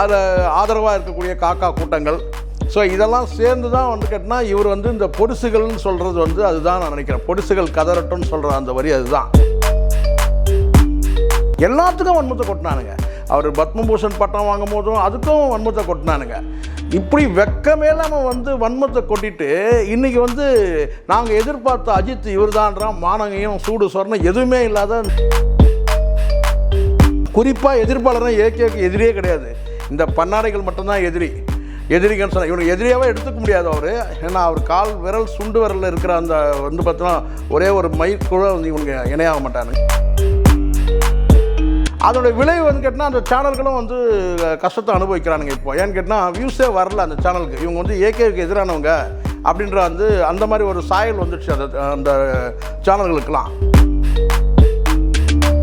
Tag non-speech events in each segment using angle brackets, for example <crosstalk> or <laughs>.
அதில் ஆதரவாக இருக்கக்கூடிய காக்கா கூட்டங்கள். ஸோ இதெல்லாம் சேர்ந்து தான் வந்து கேட்டினா இவர் வந்து இந்த பொடுசுகள்னு சொல்கிறது வந்து அதுதான் நான் நினைக்கிறேன். பொடுசுகள் கதறட்டும்னு சொல்கிற அந்த வரி அதுதான். எல்லாத்துக்கும் வன்மத்தை கொட்டினானுங்க. அவர் பத்மபூஷன் பட்டம் வாங்கும் போதும் அதுக்கும் வன்மத்தை கொட்டினானுங்க. இப்படி வெக்கமே இல்லாமல் வந்து வன்மத்தை கொட்டிட்டு இன்றைக்கி வந்து நாங்கள் எதிர்பார்த்த அஜித் இவர்தான்றான் மானங்கையும் சூடு சொரணம் எதுவுமே இல்லாத குறிப்பாக எதிர்ப்பாளர்னா ஏகேக்கு எதிரே கிடையாது. இந்த பன்னாடைகள் மட்டும்தான் எதிரி. எதிரிகன்னு சொன்னால் இவனுக்கு எதிரியாகவே எடுத்துக்க முடியாது அவர். ஏன்னா அவர் கால் விரல் சுண்டு விரலில் இருக்கிற அந்த வந்து பார்த்தோன்னா ஒரே ஒரு மைக்குள்ள வந்து இவனுக்கு இணையாக மாட்டானுங்க அதோட விளைவு வந்து கேட்டால் அந்த சேனல்களும் வந்து கஷ்டத்தை அனுபவிக்கிறானுங்க இப்போ. ஏன்னு கேட்டால் வியூஸே வரல அந்த சேனலுக்கு. இவங்க வந்து ஏகேவுக்கு எதிரானவங்க அப்படின்ற வந்து அந்த மாதிரி ஒரு சாயல் வந்துடுச்சு அந்த அந்த சேனல்களுக்கெல்லாம்.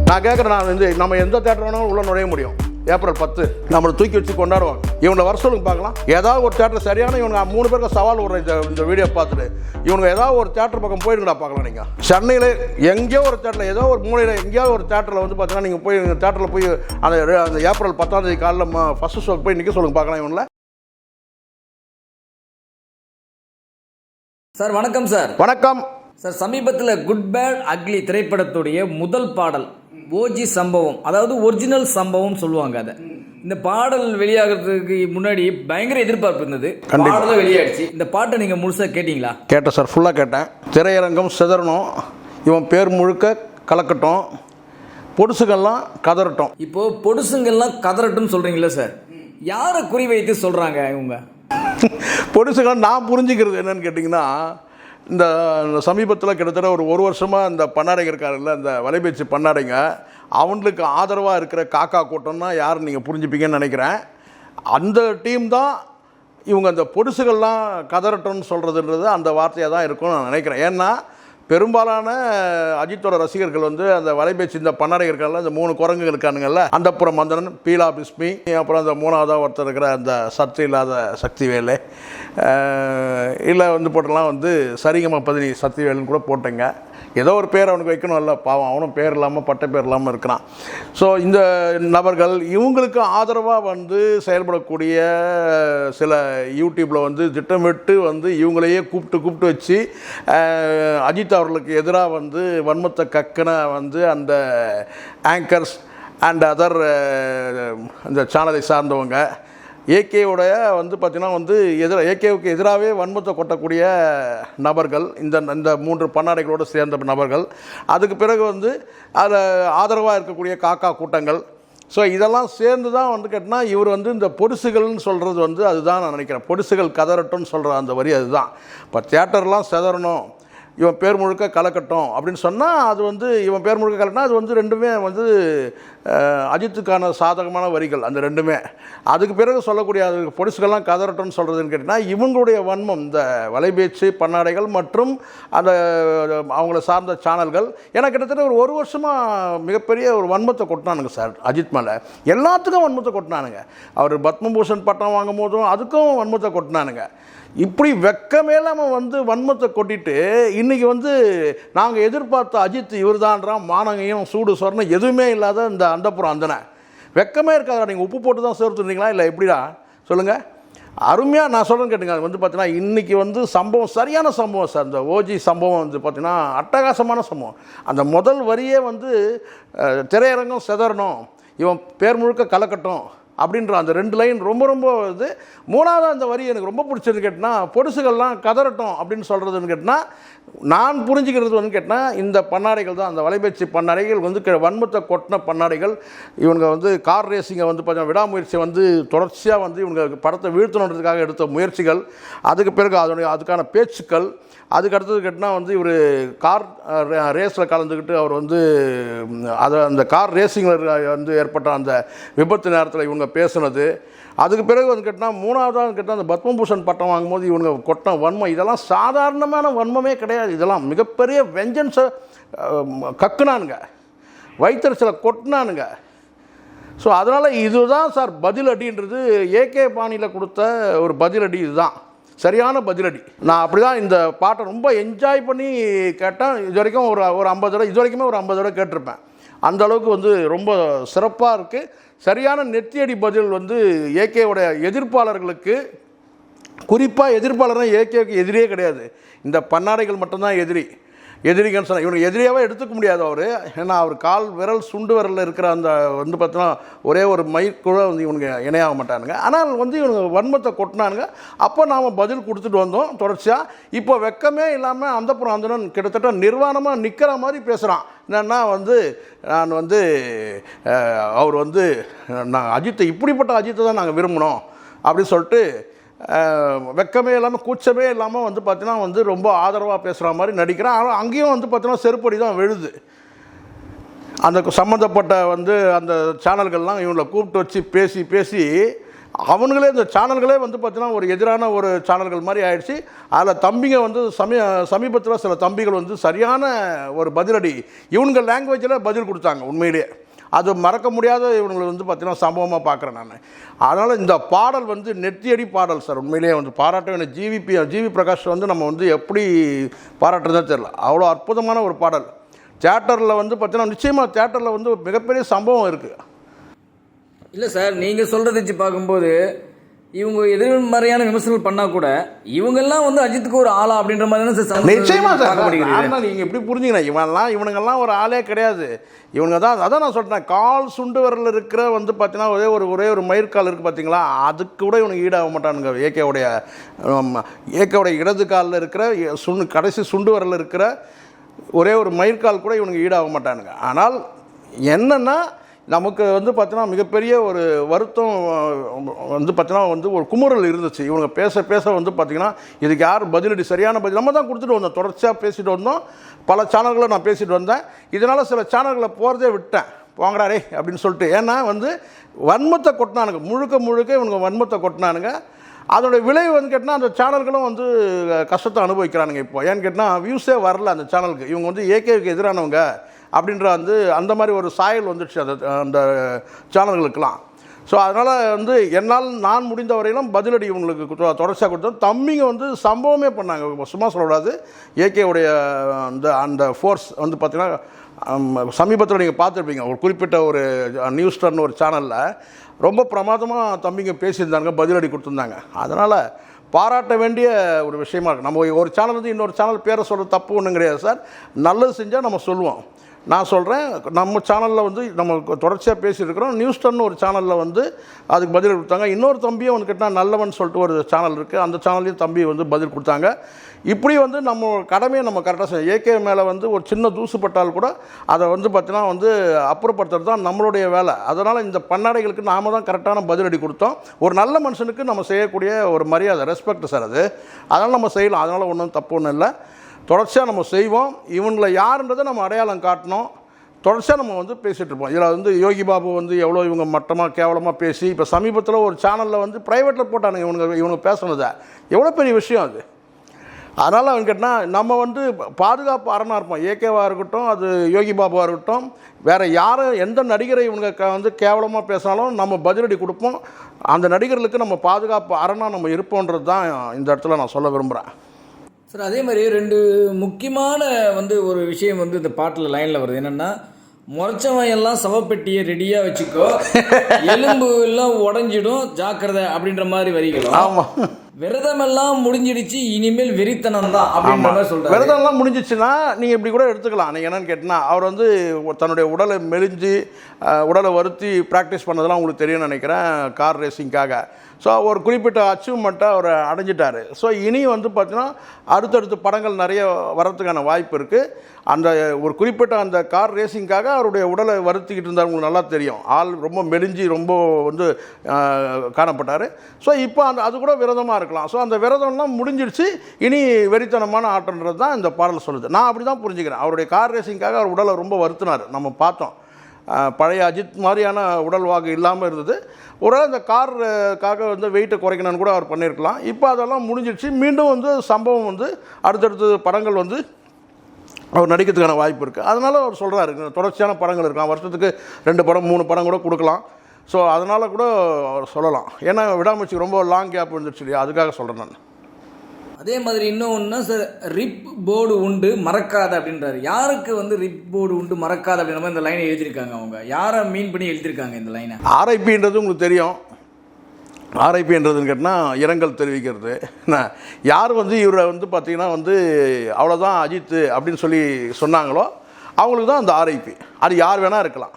நான் கேட்குறேன் நான் வந்து நம்ம எந்த தேட்டர் வேணாலும் உள்ளே நுழைய முடியும். ஏப்ரல் பத்து. நம்மளை தூக்கி வச்சு கொண்டாடுவாங்க. இவனை வர சொல்லுங்க பார்க்கலாம். ஏதாவது ஒரு தேட்டர் சரியான இவங்க மூணு பேருக்கு சவால் விடுறேன் இந்த இந்த வீடியோ பார்த்துட்டு இவங்க ஏதாவது ஒரு தேட்டர் பக்கம் போயிருங்கடா பார்க்கலாம் நீங்கள் சென்னையில் எங்கேயோ ஒரு தேட்டரில் ஏதோ ஒரு மூலையில் எங்கேயாவது ஒரு தேட்டரில் வந்து பார்த்தீங்கன்னா நீங்கள் போய் தேட்டரில் போய் அந்த அந்த ஏப்ரல் பத்தாம் தேதி காலைல ஃபஸ்ட்டு ஷோக்கு போய் நிற்க சொல்லுங்க பார்க்கலாம் இவனில் சார் வணக்கம் சார். வணக்கம். சார் சமீபத்தில் குட் பேட் அக்லி திரைப்படத்துடைய முதல் பாடல் ஓஜி சம்பவம் அதாவது ஒரிஜினல் சம்பவம் சொல்லுவாங்க அதை. இந்த பாடல் வெளியாகிறதுக்கு முன்னாடி பயங்கர எதிர்பார்ப்பு இருந்தது. பாடலும் வெளியாயிடுச்சு. இந்த பாட்டை நீங்க முழுசா கேட்டீங்களா? கேட்டேன் சார் ஃபுல்லாக கேட்டேன். திரையரங்கம் சிதறணும். இவன் பேர் முழுக்க கலக்கட்டும். பொடுசுகள்லாம் கதறட்டும். இப்போ பொடுசுங்கெல்லாம் கதறட்டும் சொல்றீங்களா சார். யாரை குறிவைத்து சொல்றாங்க இவங்க? <laughs> பொடுசுகள் நான் புரிஞ்சுக்கிறது என்னன்னு கேட்டிங்கன்னா இந்த சமீபத்தில் கிட்டத்தட்ட ஒரு ஒரு வருஷமாக இந்த பண்ணாடைங்க இருக்காருல்ல இந்த வலைபேச்சு பண்ணாடைங்க அவங்களுக்கு ஆதரவாக இருக்கிற காக்கா கூட்டம்னா யார் நீங்கள் புரிஞ்சுப்பீங்கன்னு நினைக்கிறேன். அந்த டீம் தான் இவங்க அந்த பொடுசுகள்லாம் கதறட்டும்னு சொல்கிறதுன்றது அந்த வார்த்தையாக தான் இருக்கும்னு நான் நினைக்கிறேன். ஏன்னா பெரும்பாலான அஜித்தோட ரசிகர்கள் வந்து அந்த வலைபேச்சு இந்த பண்ணாடை இருக்காங்கல்ல இந்த மூணு குரங்குகள் இருக்கானுங்கல்ல அந்தப்புறம் மந்தனன் பீலா பிஸ்மி அப்புறம் அந்த மூணாவதாக ஒருத்தர் இருக்கிற அந்த சத்து இல்லாத சக்திவேலு. இல்லை வந்து போட்டெல்லாம் வந்து சரிகம பதினி சக்திவேலுன்னு கூட போட்டேங்க. ஏதோ ஒரு பேர் அவனுக்கு வைக்கணும்ல பாவம் அவனும் பேர் இல்லாமல் பட்ட பேர் இல்லாமல் இருக்கிறான். ஸோ இந்த நபர்கள் இவங்களுக்கு ஆதரவாக வந்து செயல்படக்கூடிய சில யூடியூப்பில் வந்து திட்டமிட்டு வந்து இவங்களையே கூப்பிட்டு கூப்பிட்டு வச்சு அஜித் அவர்களுக்கு எதிராக வந்து வன்மத்தை கக்கின வந்து அந்த ஆங்கர்ஸ் அண்ட் அதர் அந்த சேனலை சார்ந்தவங்க ஏகேவுடைய வந்து பார்த்திங்கன்னா வந்து எதிராக ஏகேவுக்கு எதிராகவே வன்மத்தை கொட்டக்கூடிய நபர்கள் இந்த இந்த மூன்று பன்னாடைகளோடு சேர்ந்த நபர்கள். அதுக்கு பிறகு வந்து அதில் ஆதரவாக இருக்கக்கூடிய காக்கா கூட்டங்கள். ஸோ இதெல்லாம் சேர்ந்து தான் வந்து கேட்டால் இவர் வந்து இந்த பொடிசுகள்னு சொல்கிறது வந்து அதுதான் நான் நினைக்கிறேன். பொடிசுகள் கதறட்டும்னு சொல்கிற அந்த வரி அதுதான். இப்போ தேட்டர்லாம் செதறணும். இவன் பேர் முழுக்க கலக்கட்டும் அப்படின்னு சொன்னால் அது வந்து இவன் பேர் முழுக்க கலக்கினா அது வந்து ரெண்டுமே வந்து அஜித்துக்கான சாதகமான வரிகள் அந்த ரெண்டுமே. அதுக்கு பிறகு சொல்லக்கூடிய அது பொடிசுகள்லாம் கதறட்டும்னு சொல்கிறதுன்னு கேட்டிங்கன்னா இவங்களுடைய வன்மம் இந்த வலைபேச்சு பன்னாடைகள் மற்றும் அந்த அவங்கள சார்ந்த சேனல்கள் ஏன்னா கிட்டத்தட்ட ஒரு ஒரு வருஷமாக மிகப்பெரிய ஒரு வன்மத்தை கொட்டினானுங்க சார் அஜித் மேலே. எல்லாத்துக்கும் வன்மத்தை கொட்டினானுங்க. அவர் பத்மபூஷன் பட்டம் வாங்கும் போதும் அதுக்கும் வன்மத்தை கொட்டினானுங்க. இப்படி வெக்கமே இல்லாமல் வந்து வன்மத்தை கொட்டிட்டு இன்றைக்கி வந்து நாங்கள் எதிர்பார்த்த அஜித் இவர்தான்றான் மானங்கையும் சூடு சொரணம் எதுவுமே இல்லாத இந்த அந்தப்புறம் அந்தனை வெக்கமே இருக்காதா நீங்கள் உப்பு போட்டு தான் சேர்த்துருந்தீங்களா இல்லை எப்படிடா? சொல்லுங்கள் அருமையாக நான் சொல்கிறேன் கேட்டுங்க. அது வந்து பார்த்தீங்கன்னா இன்றைக்கி வந்து சம்பவம் சரியான சம்பவம் சார். இந்த ஓஜி சம்பவம் வந்து பார்த்திங்கன்னா அட்டகாசமான சம்பவம். அந்த முதல் வரியே வந்து திரையரங்கம் செதறணும். இவன் பேர் முழுக்க கலக்கட்டும். அப்படின்ற அந்த ரெண்டு லைன் ரொம்ப ரொம்ப இது. மூணாவது அந்த வரி எனக்கு ரொம்ப பிடிச்சது கேட்டினா பொடுசுகள்லாம் கதறட்டும் அப்படின்னு சொல்கிறதுன்னு கேட்டினா நான் புரிஞ்சுக்கிறது வந்து கேட்டால் இந்த பண்ணாடைகள் தான். அந்த வலைபேச்சு பண்ணாடைகள் வந்து க- வன்மத்தை கொட்டின பண்ணாடைகள். இவங்க வந்து கார் ரேசிங்கை வந்து பார்த்தீங்கன்னா விடாமுயற்சி வந்து தொடர்ச்சியாக வந்து இவங்க படத்தை வீழ்த்தணுன்றதுக்காக எடுத்த முயற்சிகள். அதுக்கு பிறகு அதனுடைய அதுக்கான பேச்சுக்கள். அதுக்கு அடுத்தது கேட்டினா வந்து இவர் கார் ரேஸில் கலந்துக்கிட்டு அவர் வந்து அதை அந்த கார் ரேசிங்கில் வந்து ஏற்பட்ட அந்த விபத்து நேரத்தில் இவங்க பேசுனது. அதுக்கு பிறகு வந்து கேட்டால் மூணாவதாக கேட்டால் அந்த பத்மபூஷன் பட்டம் வாங்கும்போது இவங்க கொட்டம் வன்மம் இதெல்லாம் சாதாரணமான வன்மமே கிடையாது. இதெல்லாம் மிகப்பெரிய வெஞ்சன்ஸை கக்குனானுங்க. வைத்தறிச்சலை கொட்டினானுங்க. ஸோ அதனால் இதுதான் சார் பதிலடின்றது. ஏகே பாணியில் கொடுத்த ஒரு பதிலடி இதுதான். சரியான பதிலடி. நான் அப்படி தான் இந்த பாட்டை ரொம்ப என்ஜாய் பண்ணி கேட்டேன். இது வரைக்கும் ஒரு ஒரு ஐம்பது தடவை இது வரைக்குமே ஒரு ஐம்பது தடவை கேட்டிருப்பேன். அந்த அளவுக்கு வந்து ரொம்ப சிறப்பாக இருக்குது சரியான நெத்தியடி பதில் வந்து ஏகேவுடைய எதிர்ப்பாளர்களுக்கு குறிப்பாக எதிர்ப்பாளர்னா ஏகேவுக்கு எதிரியே கிடையாது. இந்த பன்னாடைகள் மட்டும்தான் எதிரி. எதிரிகன்னு சொன்னால் இவனுக்கு எதிரியாகவே எடுத்துக்க முடியாது அவர். ஏன்னா அவர் கால் விரல் சுண்டு விரலில் இருக்கிற அந்த வந்து பார்த்தோன்னா ஒரே ஒரு மைக்குள்ள வந்து இவனுக்கு இணையாக மாட்டானுங்க. ஆனால் வந்து இவனுங்க வன்மத்தை கொட்டினானுங்க. அப்போ நாம் பதில் கொடுத்துட்டு வந்தோம் தொடர்ச்சியாக இப்போ வெக்கமே இல்லாமல் அந்த புறம் அந்த கிட்டத்தட்ட நிர்வாணமாக நிற்கிற மாதிரி பேசுகிறான் என்னன்னா வந்து நான் வந்து அவர் வந்து நான் அஜித்தை இப்படிப்பட்ட அஜித்தை தான் நாங்கள் விரும்பினோம். அப்படின்னு சொல்லிட்டு வெக்கமே இல்லாமல் கூச்சமே இல்லாமல் வந்து பார்த்தீங்கன்னா வந்து ரொம்ப ஆதரவாக பேசுகிற மாதிரி நடிக்கிறான். ஆனால் அங்கேயும் வந்து பார்த்தீங்கன்னா செருப்படி தான் விழுது. அந்த சம்மந்தப்பட்ட வந்து அந்த சேனல்கள்லாம் இவங்களை கூப்பிட்டு வச்சு பேசி பேசி அவனுங்களே இந்த சேனல்களே வந்து பார்த்தீங்கன்னா ஒரு எதிரான ஒரு சேனல்கள் மாதிரி ஆயிடுச்சு. அதில் தம்பிங்க வந்து சமீ சமீபத்தில் சில தம்பிகள் வந்து சரியான ஒரு பதிலடி இவனுங்க லாங்குவேஜில் பதில் கொடுத்தாங்க உண்மையிலேயே. அது மறக்க முடியாத இவங்களை வந்து பார்த்தீங்கன்னா சம்பவமாக பார்க்குறேன் நான். அதனால் இந்த பாடல் வந்து நெத்தியடி பாடல் சார் உண்மையிலேயே வந்து பாராட்ட வேண்டிய ஜிவிபி ஜிவி பிரகாஷ் வந்து நம்ம வந்து எப்படி பாராட்டுறதே தெரில அவ்வளோ அற்புதமான ஒரு பாடல். தேட்டரில் வந்து பார்த்தீங்கன்னா நிச்சயமாக தியேட்டரில் வந்து மிகப்பெரிய சம்பவம் இருக்குது இல்லை சார் நீங்கள் சொல்கிறத வச்சு பார்க்கும்போது இவங்க எதிர்மறையான விமர்சனங்கள் பண்ணால் கூட இவங்கெல்லாம் வந்து அஜித்துக்கு ஒரு ஆளா அப்படின்ற மாதிரி நிச்சயமா சார். நீங்கள் எப்படி புரிஞ்சுக்கணும் இவன்லாம் இவனுங்கெல்லாம் ஒரு ஆளே கிடையாது. இவனுங்க தான் அதான் நான் சொல்கிறேன் கால் சுண்டு வரல இருக்கிற வந்து பார்த்தீங்கன்னா ஒரே ஒரு ஒரே ஒரு மயிர்கால் இருக்குது பார்த்தீங்களா அதுக்கு கூட இவனுக்கு ஈடாக மாட்டானுங்க. ஏகேவுடைய ஏகேவுடைய இடது காலில் இருக்கிற சுண்டு கடைசி சுண்டு வரல இருக்கிற ஒரே ஒரு மயிர்கால் கூட இவனுக்கு ஈடாக மாட்டானுங்க. ஆனால் என்னன்னா நமக்கு வந்து பார்த்தீங்கன்னா மிகப்பெரிய ஒரு வருத்தம் வந்து பார்த்தீங்கன்னா வந்து ஒரு குமுறல் இருந்துச்சு. இவங்க பேச பேச வந்து பார்த்தீங்கன்னா இதுக்கு யார் பதிலடி சரியான பதில். நம்ம தான் கொடுத்துட்டு வந்தோம். தொடர்ச்சியாக பேசிட்டு வந்தோம். பல சேனல்களை நான் பேசிட்டு வந்தேன். இதனால் சில சேனல்களை போகிறதே விட்டேன். போங்கடா அப்படின்னு சொல்லிட்டு. ஏன்னா வந்து வன்மத்தை கொட்டினானுங்க. முழுக்க முழுக்க இவனுங்க வன்மத்தை கொட்டினானுங்க. அதோட விளைவு வந்து கேட்டால் அந்த சேனல்களும் வந்து கஷ்டத்தை அனுபவிக்கிறானுங்க இப்போ. ஏன்னு கேட்டால் வியூஸே வரல அந்த சேனலுக்கு. இவங்க வந்து ஏகேவுக்கு எதிரானவங்க. அப்படின்ற வந்து அந்த மாதிரி ஒரு சாயல் வந்துடுச்சு அந்த அந்த சேனல்களுக்கெல்லாம். ஸோ அதனால் வந்து என்னால் நான் முடிந்த வரையிலும் பதிலடி இவங்களுக்கு தொடர்ச்சியாக கொடுத்தோம். தம்பிங்க வந்து சம்பவமே பண்ணாங்க. சும்மா சொல்லக்கூடாது. ஏகேவுடைய அந்த அந்த ஃபோர்ஸ் வந்து பார்த்திங்கன்னா சமீபத்தில் நீங்கள் பார்த்துருப்பீங்க. ஒரு குறிப்பிட்ட ஒரு நியூஸ் டர்ன் ஒரு சேனலில் ரொம்ப பிரமாதமாக தம்பிங்க பேசியிருந்தாங்க பதிலடி கொடுத்துருந்தாங்க. அதனால் பாராட்ட வேண்டிய ஒரு விஷயமா இருக்குது நம்ம ஒரு சேனல் வந்து இன்னொரு சேனல் பேரை சொல்கிறது தப்பு ஒன்றும் கிடையாது சார். நல்லது செஞ்சால் நம்ம சொல்லுவோம். நான் சொல்கிறேன் நம்ம சேனலில் வந்து நம்ம தொடர்ச்சியாக பேசியிருக்கிறோம். நியூஸ் டன்னு ஒரு சேனலில் வந்து அதுக்கு பதில் கொடுத்தாங்க. இன்னொரு தம்பியும் வந்து கேட்டால் நல்லவன் சொல்லிட்டு ஒரு சேனல் இருக்குது அந்த சேனல்லையும் தம்பி வந்து பதில் கொடுத்தாங்க. இப்படி வந்து நம்ம கடமையை நம்ம கரெக்டாக செய்ய ஏகே மேலே வந்து ஒரு சின்ன தூசுப்பட்டால் கூட அதை வந்து பார்த்தீங்கன்னா வந்து அப்புறப்படுத்துறது தான் நம்மளுடைய வேலை. அதனால் இந்த பன்னாடைகளுக்கு நாம தான் கரெக்டான பதிலடி கொடுத்தோம். ஒரு நல்ல மனுஷனுக்கு நம்ம செய்யக்கூடிய ஒரு மரியாதை ரெஸ்பெக்ட் சார் அது. அதனால் நம்ம செய்யலாம். அதனால் ஒன்றும் தப்பு ஒன்றும் இல்லை. தொடர்ச்சியாக நம்ம செய்வோம். இவனில் யாருன்றதை நம்ம அடையாளம் காட்டணும். தொடர்ச்சியாக நம்ம வந்து பேசிகிட்டு இருப்போம். இதில் வந்து யோகி பாபு வந்து எவ்வளோ இவங்க மட்டமாக கேவலமாக பேசி இப்போ சமீபத்தில் ஒரு சேனலில் வந்து ப்ரைவேட்டில் போட்டானுங்க இவனுங்க இவனுங்க பேசுனதை. எவ்வளோ பெரிய விஷயம் அது. அதனால் அவன் கேட்டால் நம்ம வந்து பாதுகாப்பு அரணாக இருப்போம். ஏகேவாக இருக்கட்டும் அது யோகி பாபுவாக இருக்கட்டும் வேறு யார் எந்த நடிகரை இவனுங்க க வந்து கேவலமாக பேசினாலும் நம்ம பதிலடி கொடுப்போம். அந்த நடிகர்களுக்கு நம்ம பாதுகாப்பு அரணாக நம்ம இருப்போன்றது தான் இந்த இடத்துல நான் சொல்ல விரும்புகிறேன் சார் அதே மாதிரி ரெண்டு முக்கியமான வந்து ஒரு விஷயம் வந்து இந்த பாட்டில் லைனில் வருது. என்னென்னா முறைச்சவன் எல்லாம் சவப்பெட்டியை ரெடியாக வச்சுக்கோ எலும்பு எல்லாம் உடஞ்சிடும் ஜாக்கிரதை அப்படின்ற மாதிரி வரிகளும். ஆமாம் விரதமெல்லாம் முடிஞ்சிடுச்சு இனிமேல் வெறித்தனம் தான் அப்படின்ற மாதிரி சொல்றாரு. விரதம்லாம் முடிஞ்சிச்சுன்னா நீங்கள் இப்படி கூட எடுத்துக்கலாம். நீங்கள் என்னன்னு கேட்டினா அவர் வந்து தன்னுடைய உடலை மெலிஞ்சு உடலை வருத்தி ப்ராக்டிஸ் பண்ணதெல்லாம் உங்களுக்கு தெரியும்னு நினைக்கிறேன் கார் ரேசிங்காக ஸோ ஒரு குறிப்பிட்ட அச்சீவ்மெண்ட்டை அவர் அடைஞ்சிட்டார். ஸோ இனி வந்து பார்த்தீங்கன்னா அடுத்தடுத்து படங்கள் நிறைய வர்றதுக்கான வாய்ப்பு இருக்குது அந்த ஒரு குறிப்பிட்ட அந்த கார் ரேசிங்காக அவருடைய உடலை வருத்திக்கிட்டு இருந்தார் உங்களுக்கு நல்லா தெரியும். ஆள் ரொம்ப மெலிஞ்சி ரொம்ப வந்து காணப்பட்டார். ஸோ இப்போ அந்த அது கூட விரதமாக இருக்கலாம். ஸோ அந்த விரதம்லாம் முடிஞ்சிடுச்சு இனி வெறித்தனமான ஆட்டன்றது தான் இந்த பாடல் சொல்லுது. நான் அப்படி தான் புரிஞ்சுக்கிறேன். அவருடைய கார் ரேசிங்காக அவர் உடலை ரொம்ப வருத்தினார். நம்ம பார்த்தோம். பழைய அஜித் மாதிரியான உடல்வாகு இல்லாமல் இருந்தது. ஒரு இந்த காருக்காக வந்து வெயிட்டை குறைக்கணும்னு கூட அவர் பண்ணியிருக்கலாம். இப்போ அதெல்லாம் முடிஞ்சிடுச்சு மீண்டும் வந்து சம்பவம் வந்து அடுத்தடுத்து படங்கள் வந்து அவர் நடிக்கிறதுக்கான வாய்ப்பு இருக்குது அதனால் அவர் சொல்கிறாரு தொடர்ச்சியான படங்கள் இருக்கலாம். வருஷத்துக்கு ரெண்டு படம் மூணு படம் கூட கொடுக்கலாம். ஸோ அதனால் கூட அவர் சொல்லலாம். ஏன்னா விடாமுயற்சி ரொம்ப லாங் கேப் வந்துருச்சு இல்லையா? அதுக்காக சொல்கிறேன் நான். அதே மாதிரி இன்னொன்னா சார் ரிப் போர்டு உண்டு மறக்காத அப்படின்றாரு. யாருக்கு வந்து ரிப் போர்டு உண்டு மறக்காத அப்படின்ற மாதிரி இந்த லைனை எழுதியிருக்காங்க அவங்க? யாரை மீன் பண்ணி எழுதியிருக்காங்க இந்த லைனை ஆர்ஐபின்றது உங்களுக்கு தெரியும். ஆர்ஐபின்றதுன்னு கேட்டால் இரங்கல் தெரிவிக்கிறது. என்ன யார் வந்து இவரை வந்து பார்த்தீங்கன்னா வந்து அவ்வளோதான் அஜித் அப்படின்னு சொல்லி சொன்னாங்களோ அவங்களுக்கு தான் அந்த ஆர்ஐபி அது யார் வேணால் இருக்கலாம்.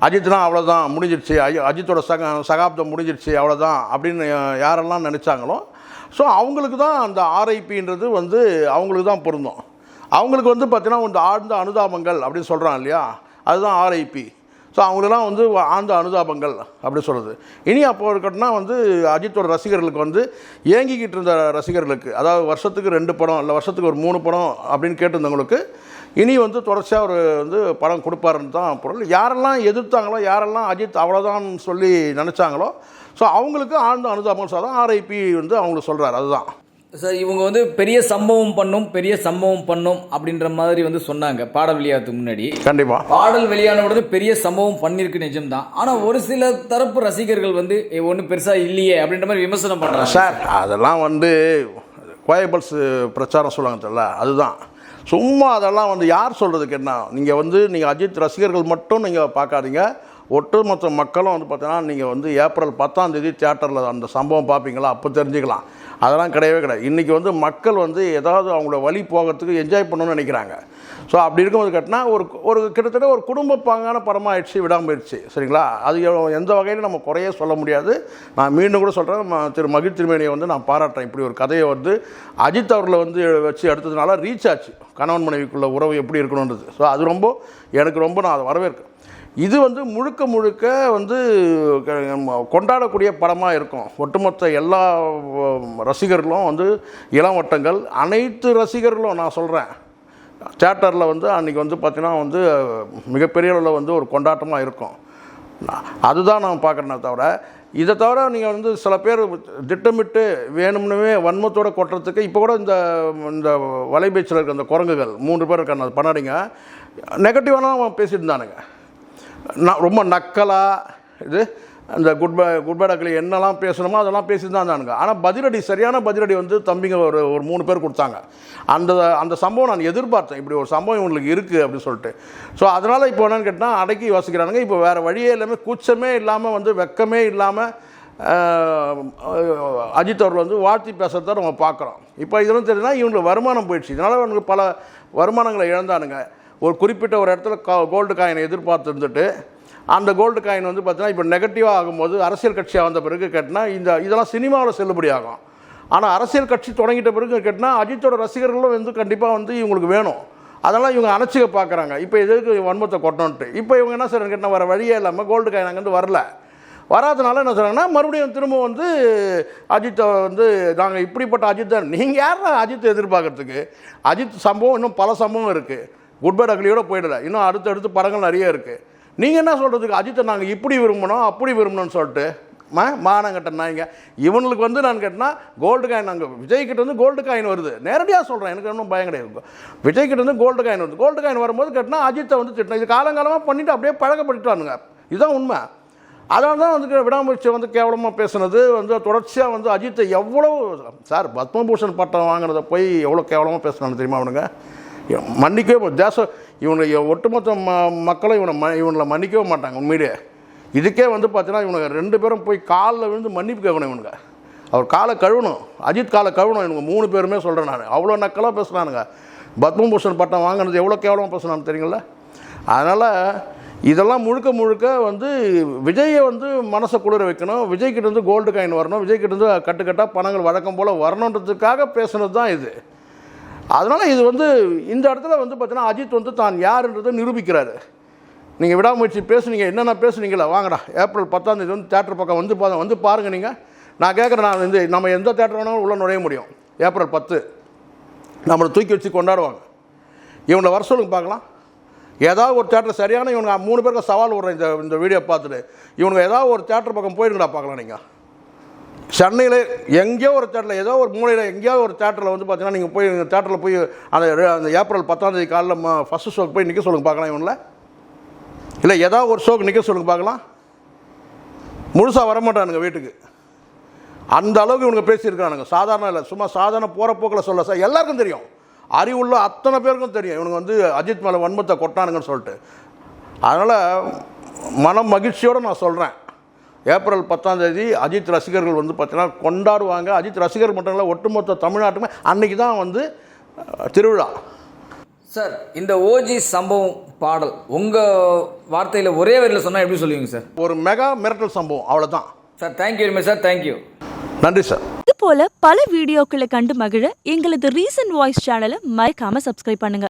அஜித்னா அவ்வளோதான் முடிஞ்சிடுச்சு அஜி- அஜித்தோட சக சகாப்தம் முடிஞ்சிடுச்சு அவ்வளோதான் அப்படின்னு யாரெல்லாம் நினச்சாங்களோ ஸோ அவங்களுக்கு தான் அந்த ஆர்ஐபின்றது வந்து அவங்களுக்கு தான் பொருந்தும். அவங்களுக்கு வந்து பார்த்தீங்கன்னா இந்த ஆழ்ந்த அனுதாபங்கள் அப்படின்னு சொல்கிறான் இல்லையா? அதுதான் ஆர்ஐபி ஸோ அவங்களெல்லாம் வந்து ஆழ்ந்த அனுதாபங்கள் அப்படி சொல்கிறது இனி அப்போ இருக்கட்டும்னா வந்து அஜித்தோட ரசிகர்களுக்கு வந்து ஏங்கிக்கிட்டு இருந்த ரசிகர்களுக்கு அதாவது வருஷத்துக்கு ரெண்டு படம் இல்லை வருஷத்துக்கு ஒரு மூணு படம் அப்படின்னு கேட்டிருந்தவங்களுக்கு இனி வந்து தொடர்ச்சியாக ஒரு வந்து படம் கொடுப்பாருன்னு தான் பொருள். யாரெல்லாம் எதிர்த்தாங்களோ யாரெல்லாம் அஜித் அவ்வளோதான் சொல்லி நினச்சாங்களோ ஸோ அவங்களுக்கு ஆழ்ந்த அனுதாபம் சார் தான் ஆர்ஐபி வந்து அவங்களுக்கு சொல்கிறார் அதுதான். சார் இவங்க வந்து பெரிய சம்பவம் பண்ணும் பெரிய சம்பவம் பண்ணும் அப்படின்ற மாதிரி வந்து சொன்னாங்க பாடல் வெளியாகிறதுக்கு முன்னாடி. கண்டிப்பாக பாடல் வெளியான உடனே பெரிய சம்பவம் பண்ணிருக்கு நிஜம்தான். ஆனால் ஒரு சில தரப்பு ரசிகர்கள் வந்து ஒன்றும் பெருசாக இல்லையே அப்படின்ற மாதிரி விமர்சனம் பண்ணுறாங்க சார் அதெல்லாம் வந்து கோயபல்ஸ் பிரச்சாரம் சொல்லுவாங்க தெரியல அதுதான். சும்மா அதெல்லாம் வந்து யார் சொல்கிறதுக்கு என்ன? நீங்கள் வந்து நீங்கள் அஜித் ரசிகர்கள் மட்டும் நீங்கள் பார்க்காதீங்க. ஒட்டுமொத்த மக்களும் வந்து பார்த்தீங்கன்னா நீங்கள் வந்து ஏப்ரல் பத்தாம் தேதி தியேட்டரில் அந்த சம்பவம் பார்ப்பீங்களா அப்போ தெரிஞ்சுக்கலாம். அதெல்லாம் கிடையவே கிடையாது. இன்றைக்கி வந்து மக்கள் வந்து ஏதாவது அவங்கள வழி போகிறதுக்கு என்ஜாய் பண்ணணும்னு நினைக்கிறாங்க. ஸோ அப்படி இருக்கும்போது கட்டினா ஒரு ஒரு கிட்டத்தட்ட ஒரு குடும்ப பாங்கான படமாயிடுச்சு விடாமயிடுச்சு சரிங்களா? அது எந்த வகையிலும் நம்ம குறையே சொல்ல முடியாது. நான் மீண்டும் கூட சொல்கிறேன் திரு மகிழ் திருமேனியை வந்து நான் பாராட்டுறேன். இப்படி ஒரு கதையை வந்து அஜித் அவர்களை வந்து வச்சு எடுத்ததுனால ரீச் ஆச்சு. கணவன் மனைவிக்குள்ள உறவு எப்படி இருக்கணுன்றது ஸோ அது ரொம்ப எனக்கு ரொம்ப நான் அதை வரவேற்கிறேன். இது வந்து முழுக்க முழுக்க வந்து க- நம்ம கொண்டாடக்கூடிய படமாக இருக்கும். ஒட்டுமொத்த எல்லா ரசிகர்களும் வந்து இளவட்டங்கள் அனைத்து ரசிகர்களும் நான் சொல்கிறேன் தேட்டரில் வந்து அன்றைக்கி வந்து பார்த்திங்கன்னா வந்து மிகப்பெரிய அளவில் வந்து ஒரு கொண்டாட்டமாக இருக்கும். அதுதான் நான் பார்க்குறேனே தவிர இதை தவிர நீங்கள் வந்து சில பேர் திட்டமிட்டு வேணும்னுமே வன்மத்தோட கொட்டுறதுக்கு இப்போ கூட இந்த இந்த வலைபேச்சில் இருக்க அந்த குரங்குகள் மூன்று பேர் இருக்காங்க அந்த பண்ணாடிங்க நெகட்டிவான பேசிட்டு இருந்தானுங்க. நான் ரொம்ப நக்கலாக இது அந்த குட் பை குட் பை என்னெல்லாம் பேசணுமோ அதெல்லாம் பேசி தான் இருந்தானுங்க ஆனால் பதிலடி சரியான பதிலடி வந்து தம்பிங்க ஒரு ஒரு மூணு பேர் கொடுத்தாங்க. அந்த அந்த சம்பவம் நான் எதிர்பார்த்தேன். இப்படி ஒரு சம்பவம் இவங்களுக்கு இருக்குது அப்படின்னு சொல்லிட்டு. ஸோ அதனால் இப்போ என்னென்னு கேட்டால் அடக்கி வாசிக்கிறானுங்க. இப்போ வேறு வழியே இல்லாமல் கூச்சமே இல்லாமல் வந்து வெக்கமே இல்லாமல் அஜித் அவர்கள் வந்து வாழ்த்தி பேசுகிறத நம்ம பார்க்குறோம். இப்போ இதெல்லாம் தெரியுதுன்னா இவங்களுக்கு வருமானம் போயிடுச்சு. இதனால் அவனுக்கு பல வருமானங்களை இழந்தானுங்க. ஒரு குறிப்பிட்ட ஒரு இடத்துல கோல்டு காயினை எதிர்பார்த்து இருந்துட்டு அந்த கோல்டு காயின் வந்து பார்த்தீங்கன்னா இப்போ நெகட்டிவாக ஆகும்போது அரசியல் கட்சியாக வந்த பிறகு கேட்டினா இந்த இதெல்லாம் சினிமாவில் செல்லுபடி ஆகும். ஆனால் அரசியல் கட்சி தொடங்கிட்ட பிறகு கேட்டினா அஜித்தோட ரசிகர்களும் வந்து கண்டிப்பாக வந்து இவங்களுக்கு வேணும். அதெல்லாம் இவங்க அணைச்சிக்க பார்க்குறாங்க இப்போ எதுக்கு வன்மத்தை கொட்டணுன்ட்டு இப்போ இவங்க என்ன செய்றாங்க கேட்டால் வர வழியே இல்லாமல் கோல்டு காயின் அங்கேருந்து வரல. வராதனால என்ன சொல்கிறாங்கன்னா மறுபடியும் திரும்ப வந்து அஜித்தை வந்து நாங்கள் இப்படிப்பட்ட அஜித் தான் நீங்கள் யார் அஜித்தை எதிர்பார்க்கறதுக்கு? அஜித் சம்பவம் இன்னும் பல சம்பவம் இருக்குது குட் பை அக்லியோட போயிடல. இன்னும் அடுத்தடுத்து படங்கள் நிறைய இருக்குது நீங்கள் என்ன சொல்கிறதுக்கு அஜித்தை நாங்கள் இப்படி விரும்பணும் அப்படி விரும்பணும்னு சொல்லிட்டு மா மானம் கட்டினாங்க இவனுக்கு வந்து நான் கேட்டேன்னா கோல்டு காயின் அங்கே விஜய்கிட்ட வந்து கோல்டு காயின் வருது. நேரடியாக சொல்கிறேன் எனக்கு ஒன்றும் பயம் கிடையாது. விஜய்கிட்ட வந்து கோல்டு காயின் வருது. கோல்டு காயின் வரும்போது கேட்டினா அஜித்தை வந்து திட்டினா இது காலங்காலமாக பண்ணிவிட்டு அப்படியே பழக்கப்பட்டுட்டானுங்க. இதுதான் உண்மை. அதனால தான் வந்து விடாமுயற்சி வந்து கேவலமாக பேசுனது. வந்து தொடர்ச்சியாக வந்து அஜித்தை எவ்வளோ சார் பத்மபூஷன் பட்டம் வாங்கினதை போய் எவ்வளோ கேவலமாக பேசுனான்னு தெரியுமா அவனுங்க? மன்னிக்கவே தேசம் இவனை ஒட்டுமொத்த ம மக்களும் இவனை ம இவனை மன்னிக்கவே மாட்டாங்க உண்மையிலேயே இதுக்கே வந்து பார்த்தீங்கன்னா இவனுக்கு ரெண்டு பேரும் போய் காலில் விழுந்து மன்னிப்பு கேட்கணும் இவனுங்க. அவர் காலை கழுவணும் அஜித் காலை கழுவணும் இவங்க மூணு பேருமே சொல்கிறேன் நான். அவ்வளோ நக்கலாக பேசுனானுங்க பத்மபூஷன் பட்டம் வாங்கினது எவ்வளோ கேவலமாக பேசுனான்னு தெரியுங்களா? அதனால் இதெல்லாம் முழுக்க முழுக்க வந்து விஜயை வந்து மனசை குளிர வைக்கணும். விஜய்கிட்ட இருந்து கோல்டு காயின் வரணும். விஜய்கிட்ட இருந்து கட்டுக்கட்டாக பணங்கள் வழக்கம் போல் வரணுன்றதுக்காக பேசுனது தான் இது. அதனால் இது வந்து இந்த இடத்துல வந்து பார்த்தீங்கன்னா அஜித் வந்து தான் யாருன்றதை நிரூபிக்கிறாரு. நீங்கள் விடாமுயற்சி பேசுனீங்க என்னென்ன பேசுனீங்களா வாங்கடா. ஏப்ரல் பத்தாம் தேதி வந்து தேட்டர் பக்கம் வந்து பா வந்து பாருங்கள் நீங்கள் நான் கேட்குறேன் நான் இந்த நம்ம எந்த தேட்டர் வேணாலும் உள்ளே நுழைய முடியும். ஏப்ரல் பத்து. நம்மளை தூக்கி வச்சு கொண்டாடுவாங்க. இவனை வர சொல்லுங்க பார்க்கலாம். ஏதாவது ஒரு தேட்டர் சரியான இவனுக்கு மூணு பேருக்கு சவால் விடுறேன் இந்த இந்த வீடியோ பார்த்துட்டு இவனுக்கு ஏதாவது ஒரு தேட்டர் பக்கம் போயிருங்கடா பார்க்கலாம் நீங்கள் சென்னையில் எங்கேயோ ஒரு தேட்டரில் ஏதோ ஒரு மூலையில் எங்கேயோ ஒரு தேட்டரில் வந்து பார்த்தீங்கன்னா நீங்கள் போய் தேட்டரில் போய் அந்த அந்த ஏப்ரல் பத்தாந்தேதி காலையில் ஃபஸ்ட்டு ஷோக்கு போய் நிற்க சொல்லுங்க பார்க்கலாம் இவனில். இல்லை ஏதாவது ஒரு ஷோக்கு நிற்க சொல்லுங்கள் பார்க்கலாம். முழுசாக வரமாட்டானுங்க வீட்டுக்கு. அந்த அளவுக்கு இவனுங்க பேசியிருக்கானுங்க. சாதாரண இல்லை சும்மா சாதாரண போகிற போக்கில் சொல்ல சார் எல்லாருக்கும் தெரியும். அறிவுள்ள அத்தனை பேருக்கும் தெரியும். இவனுங்க வந்து அஜித் மேலே வன்மத்தை கொட்டானுங்கன்னு சொல்லிட்டு. அதனால் மன மகிழ்ச்சியோடு நான் சொல்கிறேன் ஏப்ரல் பத்தாம் தேதி அஜித் ரசிகர்கள் வந்து பார்த்தீங்கன்னா கொண்டாடுவாங்க. அஜித் ரசிகர்கள் மட்டும் இல்லை ஒட்டுமொத்த தமிழ்நாட்டுமே அன்னைக்கு தான் வந்து திருவிழா. சார் இந்த ஓஜி சம்பவம் பாடல் உங்கள் வார்த்தையில் ஒரே வரியில் சொன்னால் எப்படி சொல்லுவீங்க சார்? ஒரு மெகா மிரட்டல் சம்பவம் அவ்வளோதான் sir thank you very much sir thank you நன்றி சார் இது போல பல வீடியோக்களை கண்டு மகிழ எங்களது ரீசன்ட் வாய்ஸ் சேனலை மறக்காம சப்ஸ்கிரைப் பண்ணுங்க.